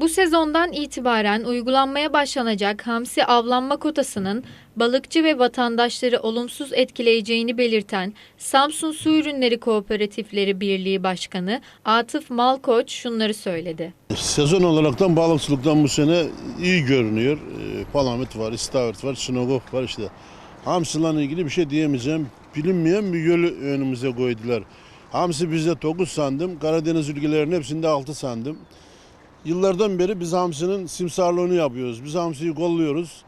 Bu sezondan itibaren uygulanmaya başlanacak hamsi avlanma kotasının balıkçı ve vatandaşları olumsuz etkileyeceğini belirten Samsun Su Ürünleri Kooperatifleri Birliği Başkanı Atıf Malkoç şunları söyledi. Sezon olaraktan balıkçılıktan bu sene iyi görünüyor. Ee, Palamut var, istavrit var, sinagop var işte. Hamsiyle ilgili bir şey diyemeyeceğim. Bilinmeyen bir yolu önümüze koydular. Hamsi bizde 9 sandım, Karadeniz ülkelerinin hepsinde 6 sandım. Yıllardan beri biz hamsinin simsarlığını yapıyoruz. Biz hamsiyi kolluyoruz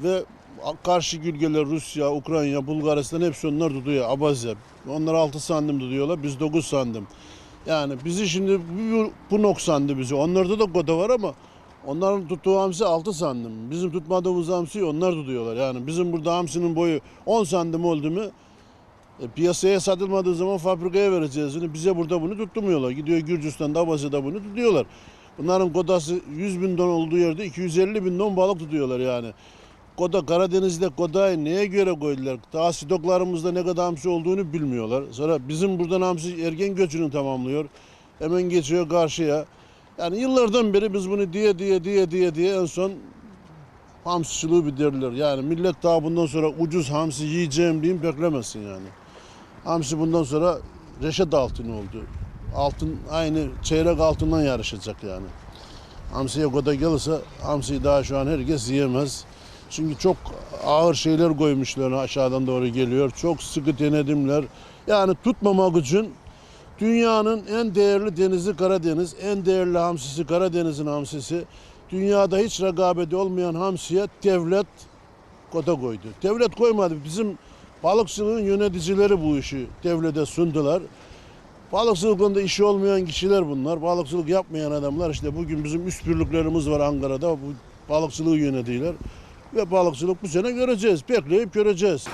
ve karşı ülkeler Rusya, Ukrayna, Bulgaristan hepsi onlar tutuyor. Abazya. Onlar 6 sandım tutuyorlar, biz 9 sandım. Yani bizi şimdi bu, bu noksandı bizi. Onlarda da kota var ama onların tuttuğu hamsi 6 sandım. Bizim tutmadığımız hamsiyi onlar tutuyorlar. Yani bizim burada hamsinin boyu 10 sandım oldu mu e, piyasaya satılmadığı zaman fabrikaya vereceğiz. Şimdi bize burada bunu tutturmuyorlar. Gidiyor Gürcistan'da, Abazya'da bunu tutuyorlar. Bunların kodası 100 bin ton olduğu yerde 250 bin ton balık tutuyorlar yani. Koda Karadeniz'de kodayı neye göre koydular? Daha stoklarımızda ne kadar hamsi olduğunu bilmiyorlar. Sonra bizim buradan hamsi ergen göçünü tamamlıyor. Hemen geçiyor karşıya. Yani yıllardan beri biz bunu diye diye diye diye diye en son hamsiciliği bitirdiler. Yani millet daha bundan sonra ucuz hamsi yiyeceğim diyeyim beklemesin yani. Hamsi bundan sonra reşat altın oldu. Altın aynı çeyrek altından yarışacak yani. Hamsiye koda gelirse hamsiyi daha şu an herkes yiyemez. Çünkü çok ağır şeyler koymuşlar aşağıdan doğru geliyor. Çok sıkı denedimler. Yani tutmamak için dünyanın en değerli denizi Karadeniz, en değerli hamsisi Karadeniz'in hamsisi. Dünyada hiç rekabeti olmayan hamsiye devlet kota koydu. Devlet koymadı. Bizim balıkçılığın yöneticileri bu işi devlete sundular. Balıkçılıkla işi olmayan kişiler bunlar. Balıkçılık yapmayan adamlar işte bugün bizim üst birliklerimiz var Ankara'da. Bu balıkçılığı yönetiyorlar. Ve balıkçılık bu sene göreceğiz. Bekleyip göreceğiz.